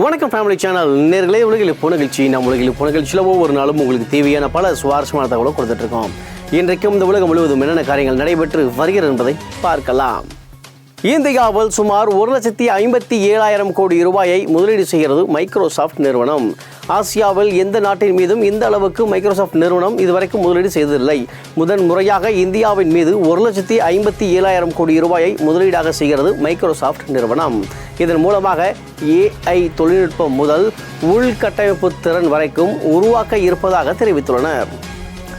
வணக்கம் family channel நேர்களே உலகில் இப்போ நிகழ்ச்சி நம்ம உலகில் இப்போ நிகழ்ச்சியில் ஒவ்வொரு நாளும் உங்களுக்கு தேவையான பல சுவாரஸ்யமான தகவலை கொடுத்துட்டு இருக்கோம் இன்றைக்கும் இந்த உலகம் முழுவதும் என்னென்ன காரியங்கள் நடைபெற்று வருகிறது என்பதை பார்க்கலாம். இந்தியாவில் சுமார் ஒரு லட்சத்தி ஐம்பத்தி ஏழாயிரம் கோடி ரூபாயை முதலீடு செய்கிறது மைக்ரோசாஃப்ட் நிறுவனம். ஆசியாவில் எந்த நாட்டின் மீதும் இந்த அளவுக்கு மைக்ரோசாஃப்ட் நிறுவனம் இதுவரைக்கும் முதலீடு செய்ததில்லை. முதன் முறையாக இந்தியாவின் மீது ஒரு லட்சத்தி ஐம்பத்தி ஏழாயிரம் கோடி ரூபாயை முதலீடாக செய்கிறது மைக்ரோசாஃப்ட் நிறுவனம். இதன் மூலமாக ஏஐ தொழில்நுட்பம் முதல் உள்கட்டமைப்பு திறன் வரைக்கும் உருவாக்க இருப்பதாக தெரிவித்துள்ளனர்.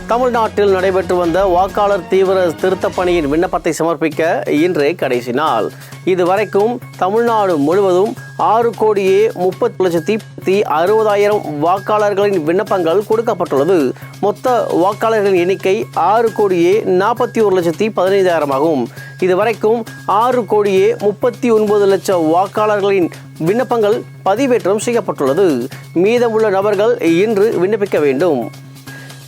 தமிழ்நாட்டில் நடைபெற்று வந்த வாக்காளர் தீவிர திருத்தப் பணியின் விண்ணப்பத்தை சமர்ப்பிக்க இன்றே கடைசி நாள். இதுவரைக்கும் தமிழ்நாடு முழுவதும் ஆறு கோடியே முப்பத்தி லட்சத்தி அறுபதாயிரம் வாக்காளர்களின் விண்ணப்பங்கள் கொடுக்கப்பட்டுள்ளது. மொத்த வாக்காளர்களின் எண்ணிக்கை ஆறு கோடியே நாற்பத்தி ஒரு லட்சத்தி பதினைந்தாயிரம் ஆகும். இதுவரைக்கும் ஆறு கோடியே முப்பத்தி ஒன்பது லட்சம் வாக்காளர்களின் விண்ணப்பங்கள் பதிவேற்றம் செய்யப்பட்டுள்ளது. மீதமுள்ள நபர்கள் இன்று விண்ணப்பிக்க வேண்டும்.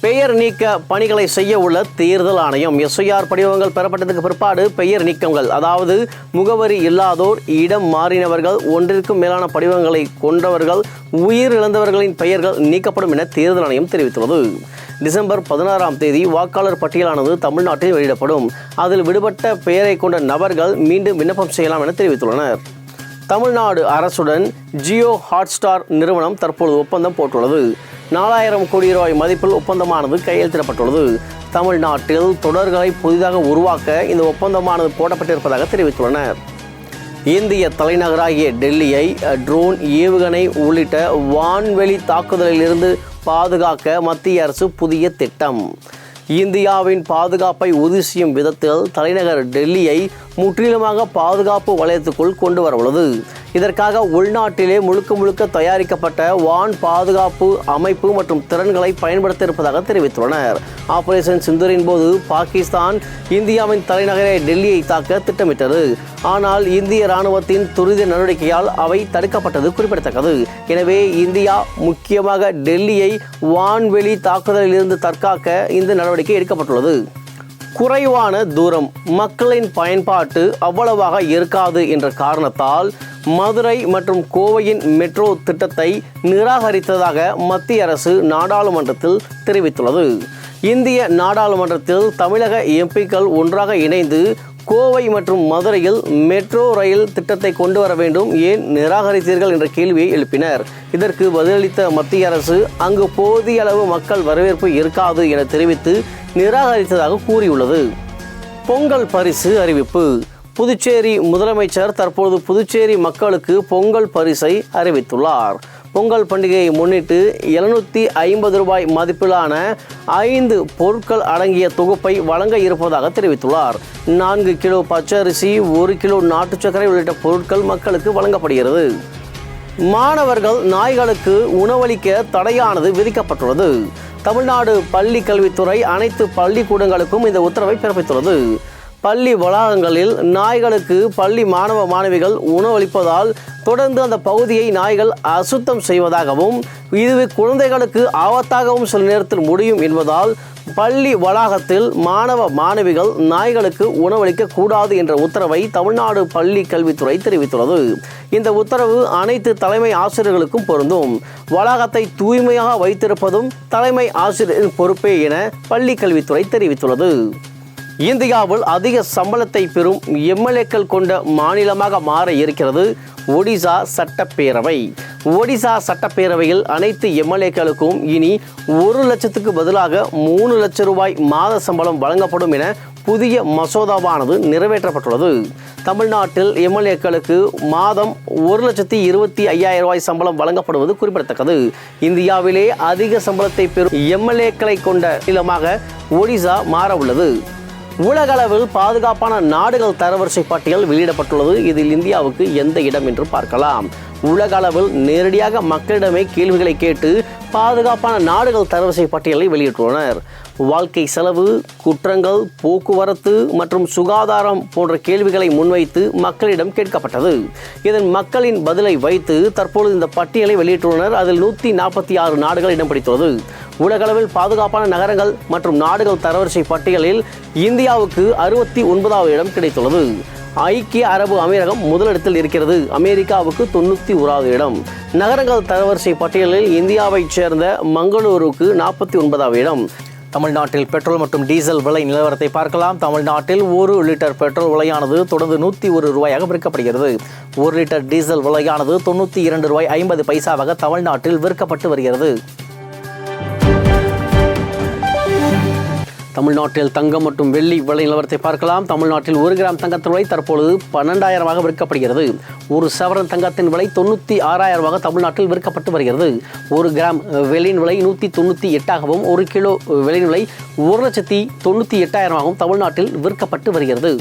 பெயர் நீக்க பணிகளை செய்ய உள்ள தேர்தல் ஆணையம். எஸ்ஐஆர் படிவங்கள் பெறப்பட்டதுக்கு பிற்பாடு பெயர் நீக்கங்கள். அதாவது முகவரி இல்லாதோர் இடம் மாறினவர்கள் ஒன்றிற்கும் மேலான படிவங்களை கொண்டவர்கள் உயிரிழந்தவர்களின் பெயர்கள் நீக்கப்படும் என தேர்தல் ஆணையம் தெரிவித்துள்ளது. டிசம்பர் பதினாறாம் தேதி வாக்காளர் பட்டியலானது தமிழ்நாட்டில் வெளியிடப்படும். அதில் விடுபட்ட பெயரை கொண்ட நபர்கள் மீண்டும் விண்ணப்பம் செய்யலாம் என தெரிவித்துள்ளனர். தமிழ்நாடு அரசுடன் ஜியோ ஹாட்ஸ்டார் நிறுவனம் தற்போது ஒப்பந்தம் போட்டுள்ளது. நாலாயிரம் கோடி ரூபாய் மதிப்பில் ஒப்பந்தமானது கையெழுத்திடப்பட்டுள்ளது. தமிழ்நாட்டில் தொடர்களை புதிதாக உருவாக்க இந்த ஒப்பந்தமானது போடப்பட்டிருப்பதாக தெரிவித்துள்ளனர். இந்திய தலைநகராகிய டெல்லியை ட்ரோன் ஏவுகணை உள்ளிட்ட வான்வெளி தாக்குதலிலிருந்து பாதுகாக்க மத்திய அரசு புதிய திட்டம். இந்தியாவின் பாதுகாப்பை உறுதி செய்யும் விதத்தில் தலைநகர் டெல்லியை முற்றிலுமாக பாதுகாப்பு வலயத்துக்குள் கொண்டு வரவுள்ளது. இதற்காக உள்நாட்டிலே முழுக்க முழுக்க தயாரிக்கப்பட்ட வான் பாதுகாப்பு அமைப்பு மற்றும் திறன்களை பயன்படுத்த இருப்பதாக தெரிவித்துள்ளனர். ஆபரேஷன் சிந்தூரின் போது பாகிஸ்தான் இந்தியாவின் தலைநகரை டெல்லியை தாக்க திட்டமிட்டது. ஆனால் இந்திய ராணுவத்தின் துரித நடவடிக்கையால் அவை தடுக்கப்பட்டது குறிப்பிடத்தக்கது. எனவே இந்தியா முக்கியமாக டெல்லியை வான்வெளி தாக்குதலிலிருந்து தற்காக்க இந்த நடவடிக்கை எடுக்கப்பட்டுள்ளது. குறைவான தூரம் மக்களின் பயன்பாட்டு அவ்வளவாக இருக்காது என்ற காரணத்தால் மதுரை மற்றும் கோவையின் மெட்ரோ திட்டத்தை நிராகரித்ததாக மத்திய அரசு நாடாளுமன்றத்தில் தெரிவித்துள்ளது. இந்திய நாடாளுமன்றத்தில் தமிழக எம்பிக்கள் ஒன்றாக இணைந்து கோவை மற்றும் மதுரையில் மெட்ரோ ரயில் திட்டத்தை கொண்டு வர வேண்டும் ஏன் நிராகரித்தீர்கள் என்ற கேள்வியை எழுப்பினர். இதற்கு பதிலளித்த மத்திய அரசு அங்கு போதிய அளவு மக்கள் வரவேற்பு இருக்காது என தெரிவித்து நிராகரித்ததாக கூறியுள்ளது. பொங்கல் பரிசு அறிவிப்பு. புதுச்சேரி முதலமைச்சர் தற்போது புதுச்சேரி மக்களுக்கு பொங்கல் பரிசை அறிவித்துள்ளார். பொங்கல் பண்டிகையை முன்னிட்டு எழுநூற்றி ஐம்பது ரூபாய் மதிப்பிலான ஐந்து பொருட்கள் அடங்கிய தொகுப்பை வழங்க இருப்பதாக தெரிவித்துள்ளார். நான்கு கிலோ பச்சரிசி ஒரு கிலோ நாட்டு சர்க்கரை உள்ளிட்ட பொருட்கள் மக்களுக்கு வழங்கப்படுகிறது. மாணவர்கள் நாய்களுக்கு உணவளிக்க தடையானது விதிக்கப்பட்டுள்ளது. தமிழ்நாடு பள்ளி கல்வித்துறை அனைத்து பள்ளிக்கூடங்களுக்கும் இந்த உத்தரவை பிறப்பித்துள்ளது. பள்ளி வளாகங்களில் நாய்களுக்கு பள்ளி மாணவ மாணவிகள் உணவளிப்பதால் தொடர்ந்து அந்த பகுதியை நாய்கள் அசுத்தம் செய்வதாகவும் இது குழந்தைகளுக்கு ஆபத்தாகவும் சில நேரத்தில் முடியும் என்பதால் பள்ளி வளாகத்தில் மாணவ மாணவிகள் நாய்களுக்கு உணவளிக்க கூடாது என்ற உத்தரவை தமிழ்நாடு பள்ளி கல்வித்துறை தெரிவித்துள்ளது. இந்த உத்தரவு அனைத்து தலைமை ஆசிரியர்களுக்கும் பொருந்தும். வளாகத்தை தூய்மையாக வைத்திருப்பதும் தலைமை ஆசிரியரின் பொறுப்பே என பள்ளி கல்வித்துறை தெரிவித்துள்ளது. இந்தியாவில் அதிக சம்பளத்தை பெறும் எம்எல்ஏக்கள் கொண்ட மாநிலமாக மாற இருக்கிறது ஒடிசா சட்டப்பேரவை. ஒடிசா சட்டப்பேரவையில் அனைத்து எம்எல்ஏக்களுக்கும் இனி ஒரு லட்சத்துக்கு பதிலாக மூணு லட்சம் ரூபாய் மாத சம்பளம் வழங்கப்படும் என புதிய மசோதாவானது நிறைவேற்றப்பட்டுள்ளது. தமிழ்நாட்டில் எம்எல்ஏக்களுக்கு மாதம் ஒரு லட்சத்தி இருபத்தி ஐயாயிரம் ரூபாய் சம்பளம் வழங்கப்படுவது குறிப்பிடத்தக்கது. இந்தியாவிலே அதிக சம்பளத்தை பெறும் எம்எல்ஏக்களை கொண்ட நிலமாக ஒடிசா மாற உள்ளது உலகளவில் பாதுகாப்பான நாடுகள் தரவரிசை பட்டியல் வெளியிடப்பட்டுள்ளது. இதில் இந்தியாவுக்கு எந்த இடம் என்று பார்க்கலாம். உலக அளவில் நேரடியாக மக்களிடமே கேள்விகளை கேட்டு பாதுகாப்பான நாடுகள் தரவரிசை பட்டியலை வெளியிட்டுள்ளனர். வாழ்க்கை செலவு குற்றங்கள் போக்குவரத்து மற்றும் சுகாதாரம் போன்ற கேள்விகளை முன்வைத்து மக்களிடம் கேட்கப்பட்டது. இதன் மக்களின் பதிலை வைத்து தற்பொழுது இந்த பட்டியலை வெளியிட்டுள்ளனர். அதில் நூற்றி நாற்பத்தி ஆறு நாடுகள் இடம் பிடித்துள்ளது. உலகளவில் பாதுகாப்பான நகரங்கள் மற்றும் நாடுகள் தரவரிசை பட்டியலில் இந்தியாவுக்கு அறுபத்தி ஒன்பதாவது இடம் கிடைத்துள்ளது. ஐக்கிய அரபு அமீரகம் முதலிடத்தில் இருக்கிறது. அமெரிக்காவுக்கு தொண்ணூற்றி ஓராவது இடம். நகரங்கள் தரவரிசை பட்டியலில் இந்தியாவைச் சேர்ந்த மங்களூருக்கு நாற்பத்தி ஒன்பதாவது இடம். தமிழ்நாட்டில் பெட்ரோல் மற்றும் டீசல் விலை நிலவரத்தை பார்க்கலாம். தமிழ்நாட்டில் ஒரு லிட்டர் பெட்ரோல் விலையானது தொடர்ந்து நூற்றி ஒரு ரூபாயாக விற்கப்படுகிறது. ஒரு லிட்டர் டீசல் விலையானது தொண்ணூற்றி இரண்டு ரூபாய் ஐம்பது பைசாவாக தமிழ்நாட்டில் விற்கப்பட்டு வருகிறது. தமிழ்நாட்டில் தங்கம் மற்றும் வெள்ளி விலை நிலவரத்தை பார்க்கலாம். தமிழ்நாட்டில் ஒரு கிராம் தங்கத்தின் விலை தற்பொழுது பன்னெண்டாயிரமாக விற்கப்படுகிறது. ஒரு சவரன் தங்கத்தின் விலை தொண்ணூற்றி ஆறாயிரமாக தமிழ்நாட்டில் விற்கப்பட்டு வருகிறது. ஒரு கிராம் வெள்ளியின் விலை நூற்றி தொண்ணூற்றி எட்டாகவும் ஒரு கிலோ வெள்ளியின் விலை ஒரு லட்சத்தி தொண்ணூற்றி எட்டாயிரமாகவும் தமிழ்நாட்டில் விற்கப்பட்டு வருகிறது.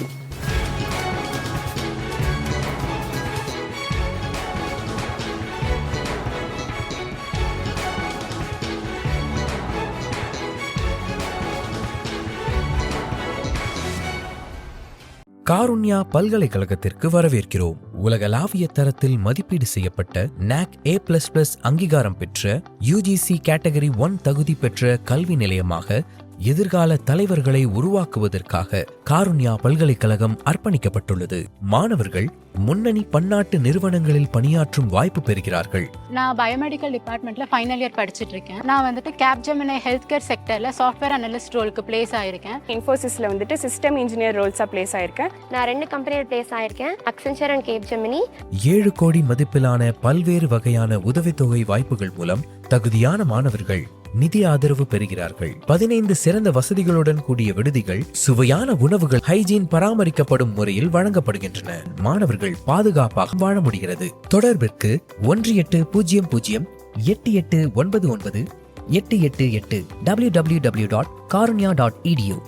காருண்யா பல்கலைக்கழகத்திற்கு வரவேற்கிறோம். உலகளாவிய தரத்தில் மதிப்பீடு செய்யப்பட்ட நாக் ஏ பிளஸ் பிளஸ் அங்கீகாரம் பெற்ற யுஜிசி கேட்டகரி ஒன் தகுதி பெற்ற கல்வி நிலையமாக எதிர்கால தலைவர்களை உருவாக்குவதற்காக காருண்யா பல்கலைக்கழகம் அர்ப்பணிக்கப்பட்டுள்ளது. மாணவர்கள் முன்னணி பன்னாட்டு நிறுவனங்களில் பணியாற்றும் வாய்ப்பு பெறுகிறார்கள். நான் பயோமெடிக்கல் டிபார்ட்மெண்ட்டில் ஃபைனல் இயர் படிச்சுட்டு இருக்கேன் நான் வந்துட்டு கேப்ஜெமினை ஹெல்த் கேர் செக்டரில் சாஃப்ட்வேர் அனலிஸ்ட் ரோலுக்கு பிளேஸ் ஆயிருக்கேன். இன்ஃபோசிஸில் வந்துட்டு சிஸ்டம் இன்ஜினியர் ரோல்ஸாக ப்ளேஸ் ஆயிருக்கேன். நான் ரெண்டு கம்பெனியில் பிளேஸ் ஆயிருக்கேன். அக்சென்ச்சர் அண்ட் கேப் ஜெமினி ஏழு கோடி மதிப்பிலான பல்வேறு வகையான உதவித்தொகை வாய்ப்புகள் மூலம் தகுதியான மாணவர்கள் நிதி ஆதரவு பெறுகிறார்கள். பதினைந்து சிறந்த வசதிகளுடன் கூடிய விடுதிகள் சுவையான உணவுகள் ஹைஜீன் பராமரிக்கப்படும் முறையில் வழங்கப்படுகின்றன. மாணவர்கள் பாதுகாப்பாக வாழ முடிகிறது. தொடர்பிற்கு ஒன்று எட்டு பூஜ்ஜியம் பூஜ்ஜியம் எட்டு எட்டு ஒன்பது ஒன்பது எட்டு எட்டு எட்டு W W W dot Karunya dot edu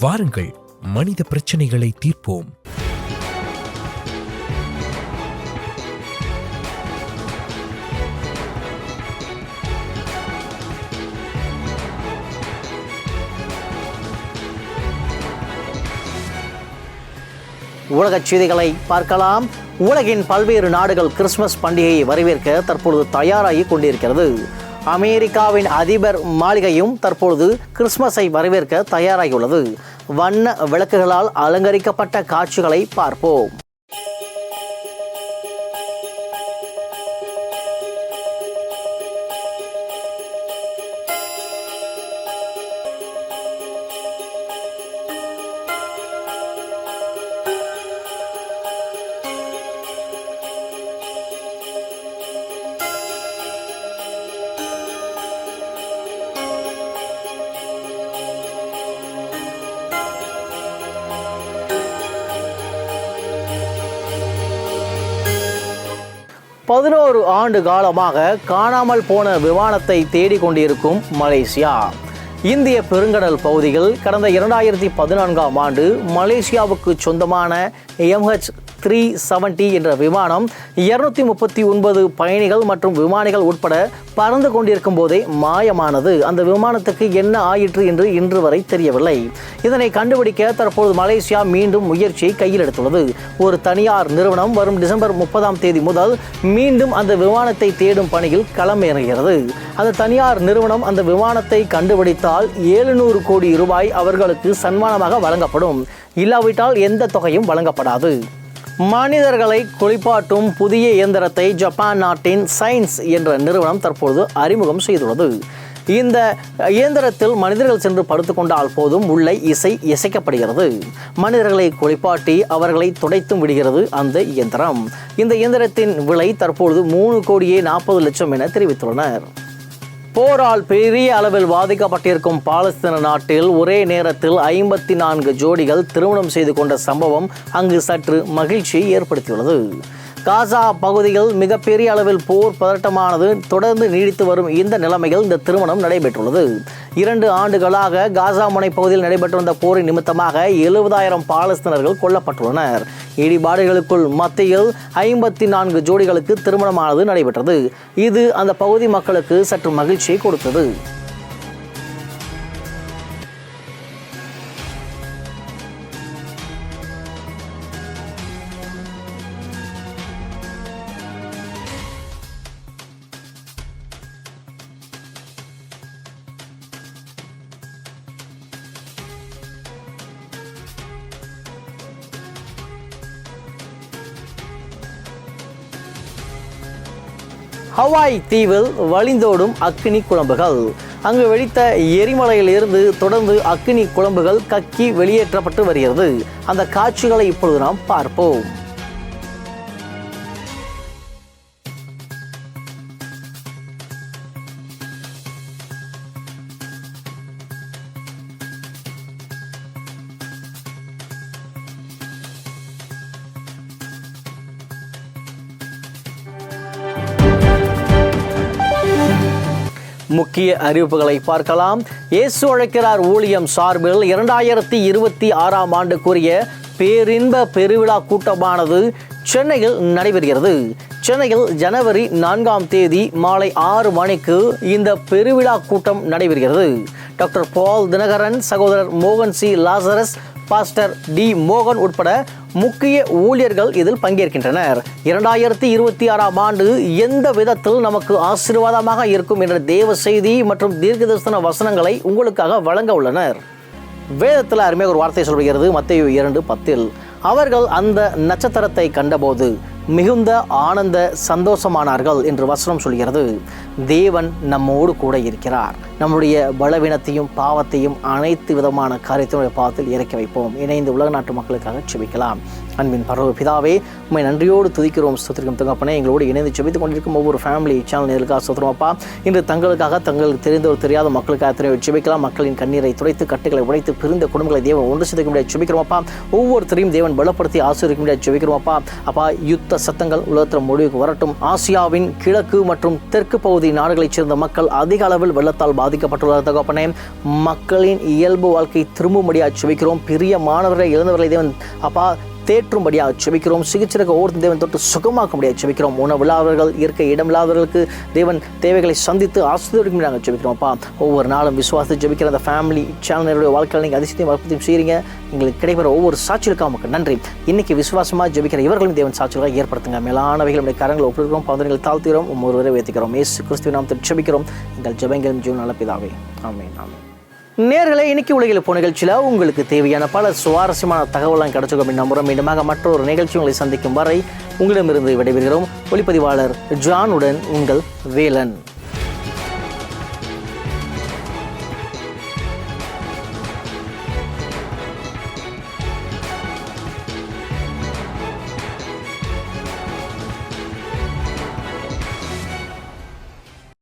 வாருங்கள் மனித பிரச்சனைகளை தீர்ப்போம். உலகச் செய்திகளை பார்க்கலாம். உலகின் பல்வேறு நாடுகள் கிறிஸ்துமஸ் பண்டிகையை வரவேற்க தற்பொழுது தயாராகி கொண்டிருக்கிறது. அமெரிக்காவின் அதிபர் மாளிகையும் தற்பொழுது கிறிஸ்துமஸை வரவேற்க தயாராகியுள்ளது. வண்ண விளக்குகளால் அலங்கரிக்கப்பட்ட காட்சிகளை பார்ப்போம். பதினோரு ஆண்டு காலமாக காணாமல் போன விமானத்தை தேடிக் கொண்டிருக்கும் மலேசியா. இந்திய பெருங்கடல் பகுதியில் கடந்த இரண்டாயிரத்தி பதினான்காம் ஆண்டு மலேசியாவுக்கு சொந்தமான எம்ஹெச் த்ரீ செவன்டி என்ற விமானம் இருநூத்தி முப்பத்தி ஒன்பது பயணிகள் மற்றும் விமானிகள் உட்பட பறந்து கொண்டிருக்கும் போதே மாயமானது. அந்த விமானத்துக்கு என்ன ஆயிற்று என்று இன்று வரை தெரியவில்லை. இதனை கண்டுபிடிக்க தற்போது மலேசியா மீண்டும் முயற்சியை கையில் எடுத்துள்ளது. ஒரு தனியார் நிறுவனம் வரும் டிசம்பர் முப்பதாம் தேதி முதல் மீண்டும் அந்த விமானத்தை தேடும் பணியில் களமிறங்குகிறது. அந்த தனியார் நிறுவனம் அந்த விமானத்தை கண்டுபிடித்தால் எழுநூறு கோடி ரூபாய் அவர்களுக்கு சன்மானமாக வழங்கப்படும். இல்லாவிட்டால் எந்த தொகையும் வழங்கப்படாது. மனிதர்களை குளிப்பாட்டும் புதிய இயந்திரத்தை ஜப்பான் நாட்டின் சயின்ஸ் என்ற நிறுவனம் தற்பொழுது அறிமுகம் செய்துள்ளது. இந்த இயந்திரத்தில் மனிதர்கள் சென்று படுத்துக்கொண்டால் போதும் உள்ளே இசை இசைக்கப்படுகிறது. மனிதர்களை குளிப்பாட்டி அவர்களை துடைத்தும் விடுகிறது அந்த இயந்திரம். இந்த இயந்திரத்தின் விலை தற்பொழுது மூணு கோடியே நாற்பது லட்சம் என தெரிவித்துள்ளனர். போரால் பெரிய அளவில் பாதிக்கப்பட்டிருக்கும் பாலஸ்தீன நாட்டில் ஒரே நேரத்தில் ஐம்பத்தி நான்கு ஜோடிகள் திருமணம் செய்து கொண்ட சம்பவம் அங்கு சற்று மகிழ்ச்சியை ஏற்படுத்தியுள்ளது. காசா பகுதியில் மிகப்பெரிய அளவில் போர் பதட்டமானது தொடர்ந்து நீடித்து வரும் இந்த நிலைமையில் இந்த திருமணம் நடைபெற்றுள்ளது. இரண்டு ஆண்டுகளாக காசா முனை பகுதியில் நடைபெற்று வந்த போரின் நிமித்தமாக எழுபதாயிரம் பாலஸ்தீனர்கள் கொல்லப்பட்டுள்ளனர். இடிபாடுகளுக்குள் மத்தியில் ஐம்பத்தி நான்கு ஜோடிகளுக்கு திருமணமானது நடைபெற்றது. இது அந்த பகுதி மக்களுக்கு சற்று மகிழ்ச்சியை கொடுத்தது. ஹவாய் தீவில் வழிந்தோடும் அக்னி குழம்புகள். அங்கு வெடித்த எரிமலையிலிருந்து தொடர்ந்து அக்னி குழம்புகள் கக்கி வெளியேற்றப்பட்டு வருகிறது. அந்த காட்சிகளை இப்பொழுது நாம் பார்ப்போம். முக்கிய அறிவிப்புகளை பார்க்கலாம். இயேசு அழைக்கிறார் ஊழியம் சார்பில் இரண்டாயிரத்தி இருபத்தி ஆறாம் ஆண்டுக்குரிய பேரின்ப பெருவிழா கூட்டமானது சென்னையில் நடைபெறுகிறது. சென்னையில் ஜனவரி நான்காம் தேதி மாலை ஆறு மணிக்கு இந்த பெருவிழா கூட்டம் நடைபெறுகிறது. டாக்டர் பால் தினகரன் சகோதரர் மோகன் சி. லாசரஸ் பாஸ்டர் டி மோகன் உட்பட முக்கிய ஊழியர்கள் இதில் பங்கேற்கின்றனர். இரண்டாயிரத்தி இருபத்தி ஆறாம் ஆண்டு எந்த விதத்தில் நமக்கு ஆசீர்வாதமாக இருக்கும் என்ற தேவ செய்தி மற்றும் தீர்க்கதரிசன வசனங்களை உங்களுக்காக வழங்க உள்ளனர். வேதத்தில் அருமையாக ஒரு வார்த்தை சொல்கிறது மத்திய இரண்டு பத்தில். அவர்கள் அந்த நட்சத்திரத்தை கண்டபோது மிகுந்த ஆனந்த சந்தோஷமானார்கள் என்று வசனம் சொல்கிறது. தேவன் நம்மோடு கூட இருக்கிறார். நம்முடைய பலவீனத்தையும் பாவத்தையும் அனைத்து விதமான காரியத்தினுடைய பாவத்தில் இறக்கி வைப்போம். இணைந்து உலக நாட்டு மக்களுக்காக செபிக்கலாம். அன்பின் பரவ பிதாவே உண்மை நன்றியோடு துதிக்கிறோம் சுத்திரிக்கும் தங்கப்பனே எங்களோடு இணைந்து செபித்துக் கொண்டிருக்கும் ஒவ்வொரு ஃபேமிலி சேனல் நேர்களுக்காக சுத்திரமாப்பா இன்று தங்களுக்காக தங்களுக்கு தெரிந்தவர் தெரியாத மக்களுக்காக திரையை செபிக்கலாம் மக்களின் கண்ணீரை துடைத்து கட்டுகளை உடைத்து பிரிந்த குடும்பங்களை தேவன் ஒன்று சேர்க்க முடியாது செபிக்கிறோமப்பா ஒவ்வொருத்தரையும் தேவன் பலப்படுத்தி ஆசிரியக்க முடியாது செபிக்கிறோமப்பா அப்பா. யுத்த சத்தங்கள் உலகத்தில் முடிவுக்கு வரட்டும். ஆசியாவின் கிழக்கு மற்றும் தெற்கு பகுதி நாடுகளைச் சேர்ந்த மக்கள் அதிக அளவில் வெள்ளத்தால் பாதிக்கப்பட்டுள்ள தகப்பனே மக்களின் இயல்பு வாழ்க்கை திரும்பும்படியாக செபிக்கிறோம் பெரிய மாணவர்களை இழந்தவர்களை தேவன் அப்பா தேற்றும்படியாக செபிக்கிறோம் சிகிச்சைக்கு ஒவ்வொரு தேவன் தொட்டு சுகமாக்க முடியாது செபிக்கிறோம் உணவில்லாதவர்கள் இயற்கை இடமில்லாதவர்களுக்கு தேவன் தேவைகளை சந்தித்து ஆசிரியர்கள் நாங்கள் செபிக்கிறோம்ப்பா ஒவ்வொரு நாளும் விசுவாசத்தை ஜெபிக்கிற அந்த ஃபேமிலி சேனலுடைய வாழ்க்கையில் நீங்கள் அதிசயத்தையும் வளர்ப்பத்தையும் செய்கிறீங்க எங்களுக்கு கிடைக்கிற ஒவ்வொரு சாட்சிகளுக்கும் நமக்கு நன்றி. இன்னைக்கு விசுவாசமாக ஜெபிக்கிற இவர்களும் தேவன் சாட்சிகளாக ஏற்படுத்துங்க. மேலானவைகள் நம்முடைய கரங்களை ஒப்புக்கிறோம் பந்தங்களை தாழ்த்துகிறோம் ஒவ்வொருவரை வேத்திக்கிறோம். ஏசு கிறிஸ்துவ நாம் ஜெபிக்கிறோம். எங்கள் ஜெபங்களும் ஜீவன் நல்ல பிதாவே. ஆமே நேர்களை இன்னைக்கு உலகில் இப்போ நிகழ்ச்சியில் உங்களுக்கு தேவையான பல சுவாரஸ்யமான தகவலாம் கிடைச்சிருக்கும். அப்படின்னு நம்புறோம் மீண்டுமாக மற்றொரு நிகழ்ச்சி உங்களை சந்திக்கும் வரை உங்களிடமிருந்து விடைபெறுகிறோம். ஒளிப்பதிவாளர் ஜானுடன் உங்கள் வேலன்.